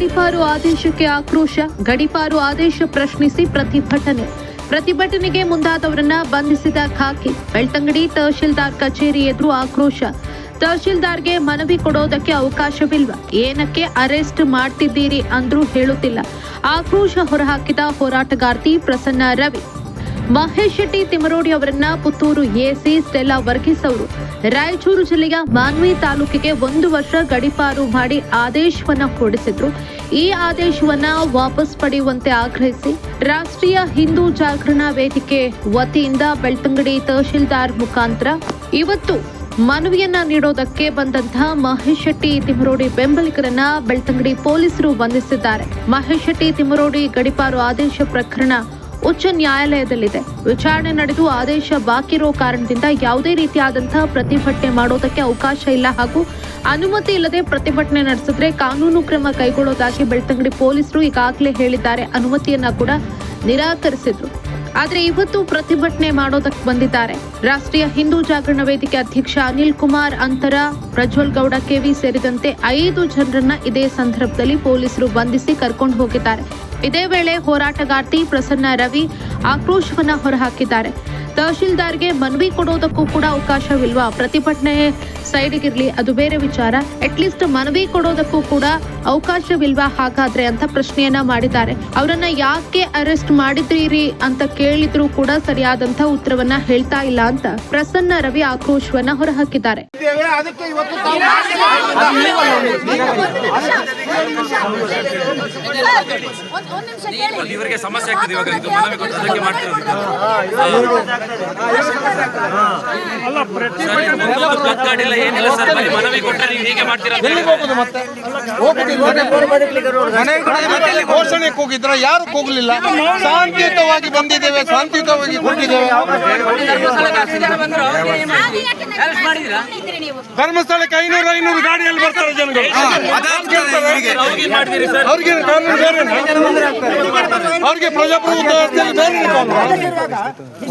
ಗಡಿಪಾರು ಆದೇಶಕ್ಕೆ ಆಕ್ರೋಶ, ಗಡಿಪಾರು ಆದೇಶ ಪ್ರಶ್ನಿಸಿ ಪ್ರತಿಭಟನೆ. ಪ್ರತಿಭಟನೆಗೆ ಮುಂದಾದವರನ್ನ ಬಂಧಿಸಿದ ಖಾಕಿ. ಬೆಳ್ತಂಗಡಿ ತಹಶೀಲ್ದಾರ್ ಕಚೇರಿ ಎದುರು ಆಕ್ರೋಶ. ತಹಶೀಲ್ದಾರ್ಗೆ ಮನವಿ ಕೊಡೋದಕ್ಕೆ ಅವಕಾಶವಿಲ್ವ? ಏನಕ್ಕೆ ಅರೆಸ್ಟ್ ಮಾಡ್ತಿದ್ದೀರಿ ಅಂದ್ರೂ ಹೇಳುತ್ತಿಲ್ಲ. ಆಕ್ರೋಶ ಹೊರಹಾಕಿದ ಹೋರಾಟಗಾರ್ತಿ ಪ್ರಸನ್ನ ರವಿ. ಮಹೇಶ್ ಶೆಟ್ಟಿ ತಿಮರೋಡಿ ಅವರನ್ನ ಪುತ್ತೂರು ಎಸಿ ಸ್ಟೆಲ್ಲಾ ವರ್ಗೀಸ್ ಅವರು ರಾಯಚೂರು ಜಿಲ್ಲೆಯ ಮಾನ್ವಿ ತಾಲೂಕಿಗೆ ಒಂದು ವರ್ಷ ಗಡಿಪಾರು ಮಾಡಿ ಆದೇಶವನ್ನ ಹೊರಡಿಸಿದ್ರು. ಈ ಆದೇಶವನ್ನ ವಾಪಸ್ ಪಡೆಯುವಂತೆ ಆಗ್ರಹಿಸಿ ರಾಷ್ಟ್ರೀಯ ಹಿಂದೂ ಜಾಗರಣಾ ವೇದಿಕೆ ವತಿಯಿಂದ ಬೆಳ್ತಂಗಡಿ ತಹಶೀಲ್ದಾರ್ ಮುಖಾಂತರ ಇವತ್ತು ಮನವಿಯನ್ನ ನೀಡೋದಕ್ಕೆ ಬಂದಂತಹ ಮಹೇಶ್ ಶೆಟ್ಟಿ ತಿಮರೋಡಿ ಬೆಂಬಲಿಗರನ್ನ ಬೆಳ್ತಂಗಡಿ ಪೊಲೀಸರು ಬಂಧಿಸಿದ್ದಾರೆ. ಮಹೇಶ್ ಶೆಟ್ಟಿ ತಿಮರೋಡಿ ಗಡಿಪಾರು ಆದೇಶ ಪ್ರಕರಣ ಉಚ್ಚ ನ್ಯಾಯಾಲಯದಲ್ಲಿದೆ. ವಿಚಾರಣೆ ನಡೆದು ಆದೇಶ ಬಾಕಿ ಇರೋ ಕಾರಣದಿಂದ ಯಾವುದೇ ರೀತಿಯಾದಂತಹ ಪ್ರತಿಭಟನೆ ಮಾಡೋದಕ್ಕೆ ಅವಕಾಶ ಇಲ್ಲ ಹಾಗೂ ಅನುಮತಿ ಇಲ್ಲದೆ ಪ್ರತಿಭಟನೆ ನಡೆಸಿದ್ರೆ ಕಾನೂನು ಕ್ರಮ ಕೈಗೊಳ್ಳೋದಾಗಿ ಬೆಳ್ತಂಗಡಿ ಪೊಲೀಸರು ಈಗಾಗಲೇ ಹೇಳಿದ್ದಾರೆ. ಅನುಮತಿಯನ್ನ ಕೂಡ ನಿರಾಕರಿಸಿದ್ರು. ಆದರೆ ಇವತ್ತು ಪ್ರತಿಭಟನೆ ಮಾಡೋದಕ್ಕೆ ಬಂದಿದ್ದಾರೆ. ರಾಷ್ಟ್ರೀಯ ಹಿಂದೂ ಜಾಗರಣ ವೇದಿಕೆ ಅಧ್ಯಕ್ಷ ಅನಿಲ್ ಕುಮಾರ್, ಅಂತರ, ಪ್ರಜ್ವಲ್ ಗೌಡ ಕೆವಿ ಸೇರಿದಂತೆ ಐದು ಜನರನ್ನ ಇದೇ ಸಂದರ್ಭದಲ್ಲಿ ಪೊಲೀಸರು ಬಂಧಿಸಿ ಕರ್ಕೊಂಡು ಹೋಗಿದ್ದಾರೆ. ಇದೇ ವೇಳೆ ಹೋರಾಟಗಾರ್ತಿ ಪ್ರಸನ್ನ ರವಿ ಆಕ್ರೋಶವನ್ನ ಹೊರಹಾಕಿದ್ದಾರೆ. ತಹಶೀಲ್ದಾರ್ಗೆ ಮನವಿ ಕೊಡೋದಕ್ಕೂ ಕೂಡ ಅವಕಾಶವಿಲ್ವಾ ಪ್ರತಿಭಟನೆ ಸೈಡ್ಗಿರ್ಲಿ ಅದು ಬೇರೆ ವಿಚಾರ. ಅಟ್ಲೀಸ್ಟ್ ಮನವಿ ಕೊಡೋದಕ್ಕೂ ಕೂಡ ಅವಕಾಶವಿಲ್ವಾ ಹಾಗಾದ್ರೆ ಅಂತ ಪ್ರಶ್ನೆಯನ್ನ ಮಾಡಿದ್ದಾರೆ. ಅವರನ್ನ ಯಾಕೆ ಅರೆಸ್ಟ್ ಮಾಡಿದ್ರಿ ಅಂತ ಕೇಳಿದ್ರು ಕೂಡ ಸರಿಯಾದಂತ ಉತ್ತರವನ್ನ ಹೇಳ್ತಾ ಇಲ್ಲ ಅಂತ ಪ್ರಸನ್ನ ರವಿ ಆಕ್ರೋಶವನ್ನ ಹೊರಹಾಕಿದ್ದಾರೆ. ಇವರಿಗೆ ಸಮಸ್ಯೆ ಆಗ್ತದೆ ಇವಾಗ. ಇದು ಮನವಿ ಕೊಟ್ಟು ಅದಕ್ಕೆ ಮಾಡ್ತಿರೋದು ಅಲ್ಲ ಏನಿಲ್ಲ ಸರ್ ಬರೀ ಮನವಿ ಕೊಟ್ಟರೆ ನೀವು ಹೀಗೆ ಮಾಡ್ತೀರಾ ಅಂತ ಹೇಳಿ. ಹೋಗುದು ಮತ್ತೆ? ಘೋಷಣೆ ಕೂಗಿದ್ರ ಯಾರು ಕೂಗಲಿಲ್ಲ. ಶಾಂತಿಯುತವಾಗಿ ಬಂದಿದ್ದೇವೆ ಶಾಂತಿಯುತವಾಗಿ ಕೂಗಿದ್ದೇವೆ. ಧರ್ಮಸ್ಥಳಕ್ಕೆ ಐನೂರು ಐನೂರು ಗಾಡಿಯಲ್ಲಿ ಬರ್ತಾರೆ ಜನಗಳು. ಅವ್ರಿಗೆ ಮಾಡ್ತೀರಿ ಸರ್? ಅವ್ರಿಗೆ ಕಾನೂನು ಬೇರೆನಾ? ಅವ್ರಿಗೆ ಪ್ರಜಾಪ್ರಭುತ್ವ ವ್ಯವಸ್ಥೆಯಲ್ಲಿ ಬೇರೆ ಕಾನೂನು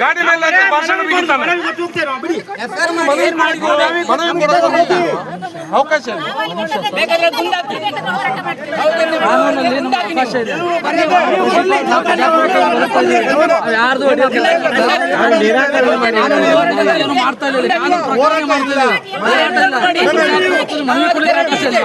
ಗಾಡಿ ಮೇಲೆ ಭಾಷಣ ಬಿಗಿತಾನೆ. ಮನವಿ ಮಾಡಿ- ಮನವಿ ಕೊಡೋಕೆ ಅವಕಾಶ ಇಲ್ಲ. ಯಾರು ಹೋರಾಟ ಮಾಡಲ್ಲ. ಯಾರು ನ್ಯಾಯ ಕೇಳಲ್ಲ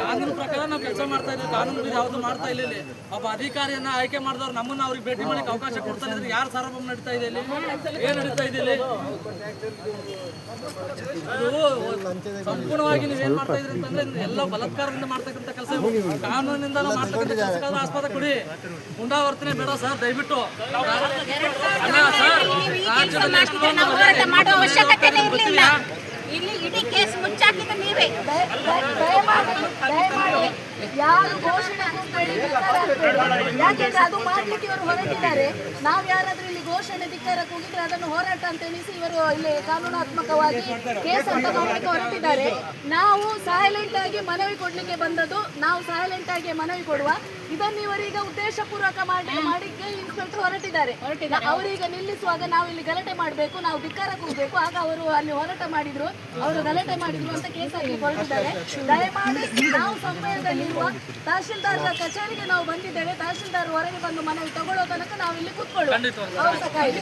ಕಾನೂನು ಪ್ರಕಾರ ನಾವು ಕೆಲಸ ಮಾಡ್ತಾ ಇದ್ದೀವಿ ಕಾನೂನು ಯಾವ್ದು ಯಾವುದು ಮಾಡ್ತಾ ಇಲ್ಲ ಇಲ್ಲಿ ಒಬ್ಬ ಅಧಿಕಾರಿಯನ್ನ ಆಯ್ಕೆ ಮಾಡಿದವ್ರು ನಮ್ಮನ್ನ ಅವ್ರಿಗೆ ಭೇಟಿ ಮಾಡಲಿಕ್ಕೆ ಅವಕಾಶ ಕೊಡ್ತಾ ಇದ್ರೆ ಯಾರು ಸಾರ್ವಭೌಮ ನಡೀತಾ ಇದೆ ಇಲ್ಲಿ? ಏನ್ ನಡೀತಾ ಇದೆ ಇಲ್ಲಿ? ಸಂಪೂರ್ಣವಾಗಿ ನೀವೇನ್ ಮಾಡ್ತಾ ಇದ್ರಿ ಅಂತಂದ್ರೆ ಎಲ್ಲ ಬಲತ್ಕಾರದಿಂದ ಮಾಡ್ತಕ್ಕಂಥ ಕೆಲಸ ಕಾನೂನಿಂದ ನಾವು ಮಾಡ್ತಕ್ಕಂಥ ಕೆಲಸಕ್ಕಾದ ಆಸ್ಪದ ಕೊಡಿ. ಮುಂದಾವರ್ತನೆ ಬೇಡ ಸರ್ ದಯವಿಟ್ಟು. ಮಾಡುವ ಇಲ್ಲಿ ಇಡೀ ಕೇಸ್ ಮುಚ್ಚಾಕಿದ ನೀವೇ. ಯಾರು ಘೋಷಣೆ ಕೂಗ್ಬೇಡಿ. ಯಾಕೆಂದ್ರೆ ಅದು ಮಾಡ್ಲಿಕ್ಕೆ ಇವರು ಹೊರಟಿದ್ದಾರೆ. ನಾವ್ ಯಾರಾದ್ರೂ ಇಲ್ಲಿ ಘೋಷಣೆ ಧಿಕ್ಕಾರ ಕೂಗಿದ್ರೆ ಅದನ್ನು ಹೋರಾಟ ಅಂತ ಎಣಿಸಿ ಇವರು ಇಲ್ಲಿ ಕಾನೂನಾತ್ಮಕವಾಗಿ ಕೇಸ್ ಅಂತ ಮಾಡ್ಲಿಕ್ಕೆ ಹೊರಟಿದ್ದಾರೆ. ನಾವು ಸೈಲೆಂಟ್ ಆಗಿ ಮನವಿ ಕೊಡ್ಲಿಕ್ಕೆ ಬಂದದ್ದು ನಾವು ಸೈಲೆಂಟ್ ಆಗಿ ಮನವಿ ಕೊಡುವ. ಇದನ್ನು ಇವರೀಗ ಉದ್ದೇಶಪೂರ್ವಕ ಮಾಡಿ ಮಾಡಿಕ್ಕೆ ಇನ್ಸ್ಪೆಕ್ಟರ್ ಹೊರಟಿದ್ದಾರೆ. ಅವರೀಗ ನಿಲ್ಲಿಸುವಾಗ ನಾವು ಇಲ್ಲಿ ಗಲಾಟೆ ಮಾಡಬೇಕು ನಾವು ಧಿಕ್ಕಾರ ಕೂಗಬೇಕು ಆಗ ಅವರು ಅಲ್ಲಿ ಹೋರಾಟ ಮಾಡಿದ್ರು. ಅವರು ಗಲಾಟೆ ಮಾಡಿದ್ರು ಅಂತ ಕೇಸ್ ಆಗಿ ಹೊರಟಿದ್ದಾರೆ. ದಯಮಾಡಿ ನಾವು ಸಮಯದಲ್ಲಿರುವ ತಹಶೀಲ್ದಾರ್ ಕಚೇರಿಗೆ ನಾವು ಬಂದಿದ್ದೇವೆ. ತಹಶೀಲ್ದಾರ್ ಹೊರಗೆ ಬಂದು ಮನವಿ ತಗೊಳ್ಳೋ ತನಕ ನಾವು ಇಲ್ಲಿ ಕಾಯ್ಲಿ.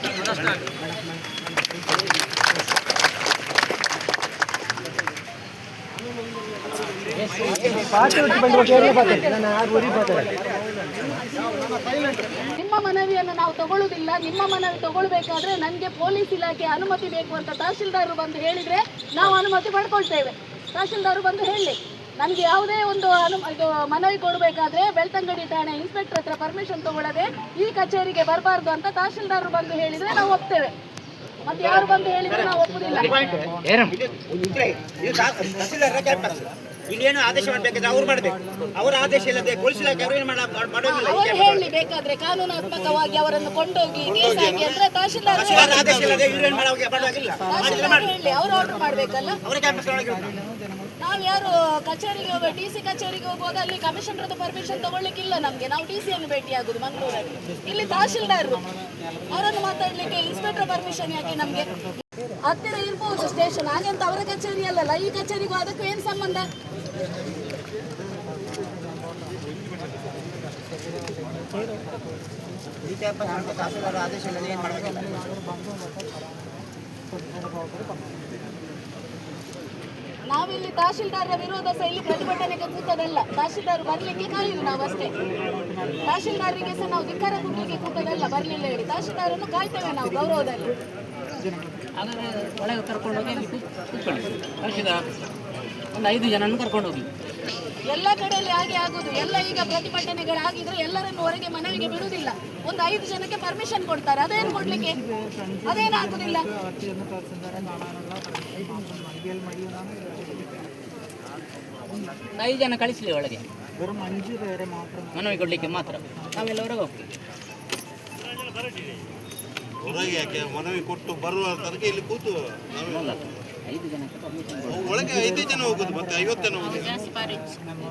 ನಿಮ್ಮ ಮನವಿಯನ್ನು ನಾವು ತಗೊಳ್ಳುವುದಿಲ್ಲ ನಿಮ್ಮ ಮನವಿ ತಗೊಳ್ಬೇಕಾದ್ರೆ ನನಗೆ ಪೊಲೀಸ್ ಇಲಾಖೆ ಅನುಮತಿ ಬೇಕು ಅಂತ ತಹಶೀಲ್ದಾರ್ ಬಂದು ಹೇಳಿದ್ರೆ ನಾವು ಅನುಮತಿ ಪಡ್ಕೊಳ್ತೇವೆ. ತಹಶೀಲ್ದಾರ್ ಬಂದು ಹೇಳಿ. ನನಗೆ ಯಾವುದೇ ಒಂದು ಅನು ಇದು ಮನವಿ ಕೊಡಬೇಕಾದ್ರೆ ಬೆಳ್ತಂಗಡಿ ಠಾಣೆ ಇನ್ಸ್ಪೆಕ್ಟರ್ ಹತ್ರ ಪರ್ಮಿಷನ್ ತಗೊಳ್ಳದೆ ಈ ಕಚೇರಿಗೆ ಬರಬಾರ್ದು ಅಂತ ತಹಶೀಲ್ದಾರರು ಬಂದು ಹೇಳಿದ್ರೆ ನಾವು ಒಪ್ತೇವೆ. ಮತ್ತೆ ಯಾರು ಬಂದು ಹೇಳಿದ್ರೆ ನಾವು ಒಪ್ಪುದಿಲ್ಲ. ಇಲ್ಲಿ ಏನು ಆದೇಶ ಮಾಡಬೇಕಿದ್ರೆ ಅವ್ರು ಮಾಡಬೇಕು. ಅವರ ಆದೇಶ ಇಲ್ಲದೆ ಪೊಲೀಸ್ ಇಲಾಖೆ ಅವರು ಏನು ಮಾಡೋದಿಲ್ಲ. ಅವರು ಹೇಳಿ ಬೇಕಾದ್ರೆ ಕಾನೂನಾತ್ಮಕವಾಗಿ ಅವರನ್ನು ಕೊಂಡೋಗಿ ಕೇಸ್ ಹಾಕಿ ಅಂದ್ರೆ ತಹಶೀಲ್ದಾರ್ ಆದೇಶ ಇಲ್ಲದೆ ಇವ್ರು ಏನು ಮಾಡೋ ಮಾಡೋದಿಲ್ಲ. ತಹಶೀಲ್ದಾರ್ ಹೇಳಿ ಅವರು ಆರ್ಡರ್ ಮಾಡ್ಬೇಕಲ್ಲ. ಅವರ ಕ್ಯಾಂಪಸ್ ಒಳಗೆ ಯಾರು ಕಚೇರಿಗೆ ಹೋಗುವ ಡಿ ಸಿ ಕಚೇರಿಗೆ ಹೋಗುವಾಗ ಅಲ್ಲಿ ಕಮಿಷನರ್ದು ಪರ್ಮಿಷನ್ ತಗೊಳ್ಳಿಕ್ಕಿಲ್ಲ ನಮಗೆ. ನಾವು ಡಿ ಸಿ ಅನ್ನು ಭೇಟಿ ಆಗುದು ಮಂಗಳೂರಲ್ಲಿ. ಇಲ್ಲಿ ತಹಶೀಲ್ದಾರ್ ಅವರನ್ನು ಮಾತಾಡ್ಲಿಕ್ಕೆ ಇನ್ಸ್ಪೆಕ್ಟರ್ ಪರ್ಮಿಷನ್ ಯಾಕೆ ನಮಗೆ? ಹತ್ತಿರ ಇರ್ಬೋದು ಸ್ಟೇಷನ್ ಹಾಗೆಂತ ಅವರ ಕಚೇರಿ ಅಲ್ಲಲ್ಲ, ಈ ಕಚೇರಿಗೂ ಅದಕ್ಕೂ ಏನು ಸಂಬಂಧ? ಆದೇಶ ನಾವಿಲ್ಲಿ ತಹಶೀಲ್ದಾರರ ವಿರೋಧ ಸಹ ಇಲ್ಲಿ ಪ್ರತಿಭಟನೆಗೆ ಕೂತದಲ್ಲ ತಹಶೀಲ್ದಾರ್ ಬರ್ಲಿಕ್ಕೆ ಕಾಯುದು ನಾವು ಅಷ್ಟೇ ತಹಶೀಲ್ದಾರರಿಗೆ ಸಹ ನಾವು ಧಿಕ್ಕಾರ ಕೊಡ್ಲಿಕ್ಕೆ ಕೂತದಲ್ಲ ಬರ್ಲಿಲ್ಲ ಹೇಳಿ. ತಹಶೀಲ್ದಾರನ್ನು ಕಾಯ್ತೇವೆ ನಾವು ಗೌರವದಲ್ಲಿ. ಒಳಗೆ ಕರ್ಕೊಂಡು ಹೋಗಿ ಒಂದು ಐದು ಜನನ್ನು ಕರ್ಕೊಂಡು ಹೋಗಿ. ಎಲ್ಲ ಕಡೆಯಲ್ಲಿ ಹಾಗೆ ಆಗುದು ಎಲ್ಲ ಈಗ ಪ್ರತಿಭಟನೆಗಳಾಗಿದ್ರೆ ಎಲ್ಲರನ್ನು ಹೊರಗೆ ಮನವಿಗೆ ಬಿಡುವುದಿಲ್ಲ. ಒಂದು ಐದು ಜನಕ್ಕೆ ಪರ್ಮಿಷನ್ ಕೊಡ್ತಾರೆ. ಅದೇನು ಕೊಡ್ಲಿಕ್ಕೆ? ಅದೇನು ಆಗುದಿಲ್ಲ? ಒಂದು ಐದು ಜನ ಕಳಿಸಲಿ ಒಳಗೆ. ಮನವಿ ಕೊಡಲಿಕ್ಕೆ ಮಾತ್ರ. ನಾವೆಲ್ಲ ಹೊರಗೆ ಹೋಗ್ತೀವಿ. ಹೊರಗೆ ಯಾಕೆ? ಮನವಿ ಕೊಟ್ಟು ಬರುವ ತನಕ ಇಲ್ಲಿ ಕೂತು ಐದು ಪರ್ಮಿಷನ್ ಒಳಗೆ ಐದೇ ಜನ ಹೋಗುದು ಮತ್ತೆ ಐವತ್ತು ಜನ ಹೋಗುದು.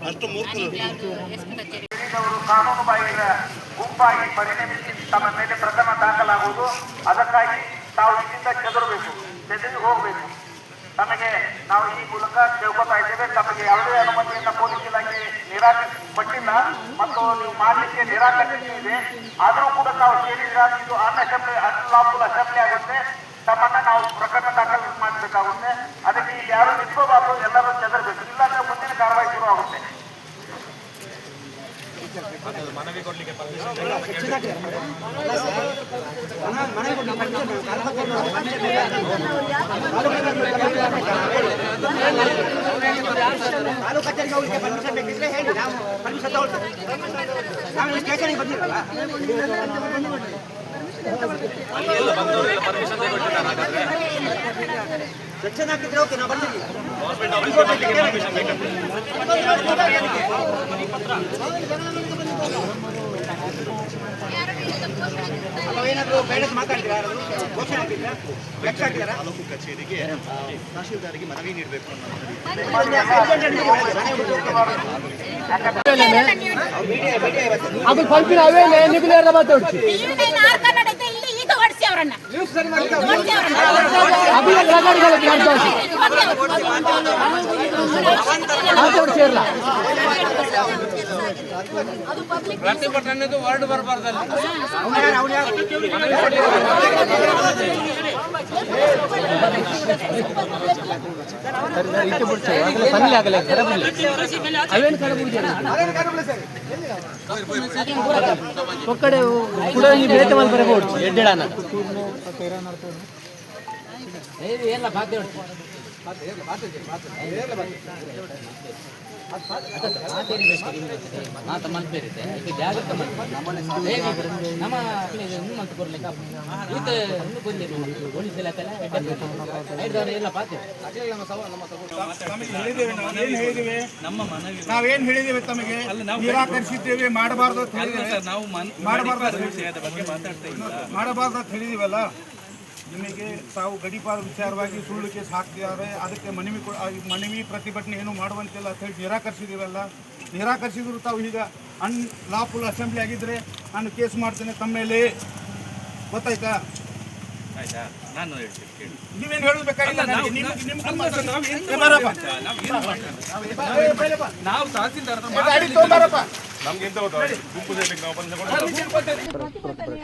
ಅಷ್ಟು ಅವರು ಕಾನೂನು ಬಾಹಿರ ಗುಂಪಾಗಿ ಪರಿಣಮಿಸಿ ತಮ್ಮ ಮೇಲೆ ಪ್ರಕರಣ ದಾಖಲಾಗುವುದು. ಅದಕ್ಕಾಗಿ ತಾವು ಇಲ್ಲಿಂದ ಚದುರಬೇಕು ಚದುರಿ ಹೋಗಬೇಕು. ತಮಗೆ ನಾವು ಈ ಮೂಲಕ ಕೇಳ್ಕೊತಾ ಇದ್ದೇವೆ ತಮಗೆ ಯಾವುದೇ ಅನುಮತಿಯನ್ನ ಪೊಲೀಸ್ ಇಲಾಖೆ ನಿರಾಕರಿಸಿಕೊಟ್ಟಿಲ್ಲ ಮತ್ತು ನೀವು ಮಾಡಲಿಕ್ಕೆ ನಿರಾಕರಿಸಿದೆ ಆದರೂ ಕೂಡ ನಾವು ಸೇರಿದ್ರೆ ಇದು ಅನ್ ಅಸೆಂಬ್ಲಿ ಅನ್ಲಾಫುಲ್ ಅಸೆಂಬ್ಲಿ ಆಗುತ್ತೆ ತಮ್ಮನ್ನ ನಾವು ಪ್ರಕರಣ ದಾಖಲು ಮಾಡಬೇಕಾಗುತ್ತೆ ಅದಕ್ಕೆ ಇಲ್ಲಿ ಯಾರು ನಿಂತ್ಕೋಬಾರ್ದು ಎಲ್ಲರೂ ಚದರಬೇಕು ಇಲ್ಲಾಂದ್ರೆ ಮುಂದಿನ ಕಾರ್ಯವಾಹಿ ಶುರು ಆಗುತ್ತೆ ತಾಲೂಕು ಕಚೇರಿಗೆ ಹೋಗ್ಲಿಕ್ಕೆ ಪರ್ಮಿಷನ್ ಬೇಕಿದ್ರೆ ಹೇಳಿ ನಾವು ಪರ್ಮಿಷನ್ ತಗೊಳ್ತೇವೆ ನಾವು ಇಲ್ಲಿ ಸ್ಟೇಷನ್ಗೆ ಬಂದಿರಲ್ಲ ಸೆಕ್ಷನ್ ಹಾಕಿದ್ರೆ ಓಕೆ ಏನಾದರೂ ಮಾತಾಡ್ತೀರಾ? ಘೋಷಣೆ ಕಚೇರಿಗೆ ತಹಶೀಲ್ದಾರಿಗೆ ಮನವಿ ನೀಡಬೇಕು ಅದು ಪಂಪಿನ ಅವೇ ನಿಗುಲೇರ ಮಾತಾಡ್ಸಿ ಪಬ್ಲಿಕ್ ಪ್ರತಿಭಟನೆದು ವರ್ಡ್ ಬರಬಾರ್ದಲ್ಲ ಒಕ್ಕಡೆ ಕೂಡ ಬೇತೆ ಮಾಡಿ ಬರಬಹುದು ಎಡ್ಡೆಡಾನ ಎಲ್ಲ ಬಾಧ್ಯ ಉಂಟು ಮಾತ ಮಲ್ಪೇರಿದೆ ಈಗ ಜಾಗ್ರತೆ ಮಾಡಿ ನಮ್ಮ ಇನ್ನು ಮಂತ್ ಕೊಡ್ಲಿಕ್ಕೆ ಈತ ಇನ್ನು ಬಂದಿರು ಪೊಲೀಸ್ ಇಲಾಖೆ ಐದವರು ಎಲ್ಲ ಪಾತೆ ನಾವೇನ್ ಹೇಳಿದ್ದೇವೆ ತಮಗೆ ನಿರಾಕರಿಸಿದ್ದೇವೆ ಮಾಡಬಾರ್ದು ಅಂತ ಹೇಳಿದ್ದೇವೆ ನಾವು ಮಾಡಬಾರ್ದು ಬಗ್ಗೆ ಮಾಡಬಾರ್ದು ಅಂತ ಹೇಳಿದೀವಲ್ಲ? ನಿಮಗೆ ತಾವು ಗಡಿಪಾರ ವಿಚಾರವಾಗಿ ಸುಳ್ಳು ಕೇಸ್ ಹಾಕ್ತಿದ್ದಾರೆ ಅದಕ್ಕೆ ಮನವಿ ಮನವಿ ಪ್ರತಿಭಟನೆ ಏನು ಮಾಡುವಂತಿಲ್ಲ ಅಂತ ಹೇಳಿ ನಿರಾಕರಿಸಿದೀವಲ್ಲ ನಿರಾಕರಿಸಿದ್ರು ತಾವು ಈಗ ಅನ್ ಲಾಫುಲ್ ಅಸೆಂಬ್ಲಿ ಆಗಿದ್ದರೆ ನಾನು ಕೇಸ್ ಮಾಡ್ತೇನೆ ತಮ್ಮ ಮೇಲೆ. ಗೊತ್ತಾಯ್ತಾ? ಆಯ್ತಾ? ನಾನು ಹೇಳ್ತೀನಿ ನೀವೇನು ಹೇಳಬೇಕಾಗಿಲ್ಲ ನಾವು ತಹಸೀಲ್ದಾರ್.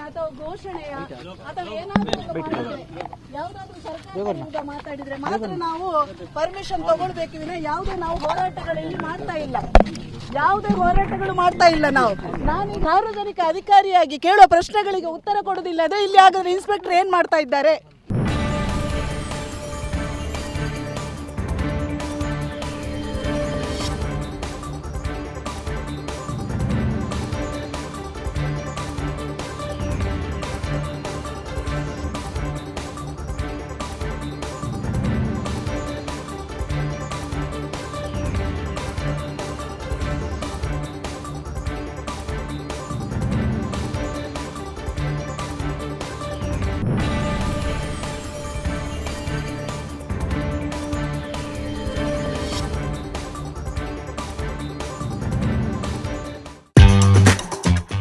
ಅಥವಾ ಘೋಷಣೆಯ ಅಥವಾ ಏನಾದರೂ ಮಾತಾಡಿದ್ರೆ ಮಾತ್ರ ನಾವು ಪರ್ಮಿಷನ್ ತಗೊಳ್ಬೇಕು ವಿನ ಯಾವುದೇ ನಾವು ಹೋರಾಟಗಳಲ್ಲಿ ಮಾಡ್ತಾ ಇಲ್ಲ ಯಾವುದೇ ಹೋರಾಟಗಳು ಮಾಡ್ತಾ ಇಲ್ಲ ನಾವು ನಾನು ಸಾರ್ವಜನಿಕ ಅಧಿಕಾರಿಯಾಗಿ ಕೇಳುವ ಪ್ರಶ್ನೆಗಳಿಗೆ ಉತ್ತರ ಕೊಡೋದಿಲ್ಲ ಅದೇ ಇಲ್ಲಿ ಹಾಗಾದ್ರೆ ಇನ್ಸ್ಪೆಕ್ಟರ್ ಏನ್ ಮಾಡ್ತಾ ಇದ್ದಾರೆ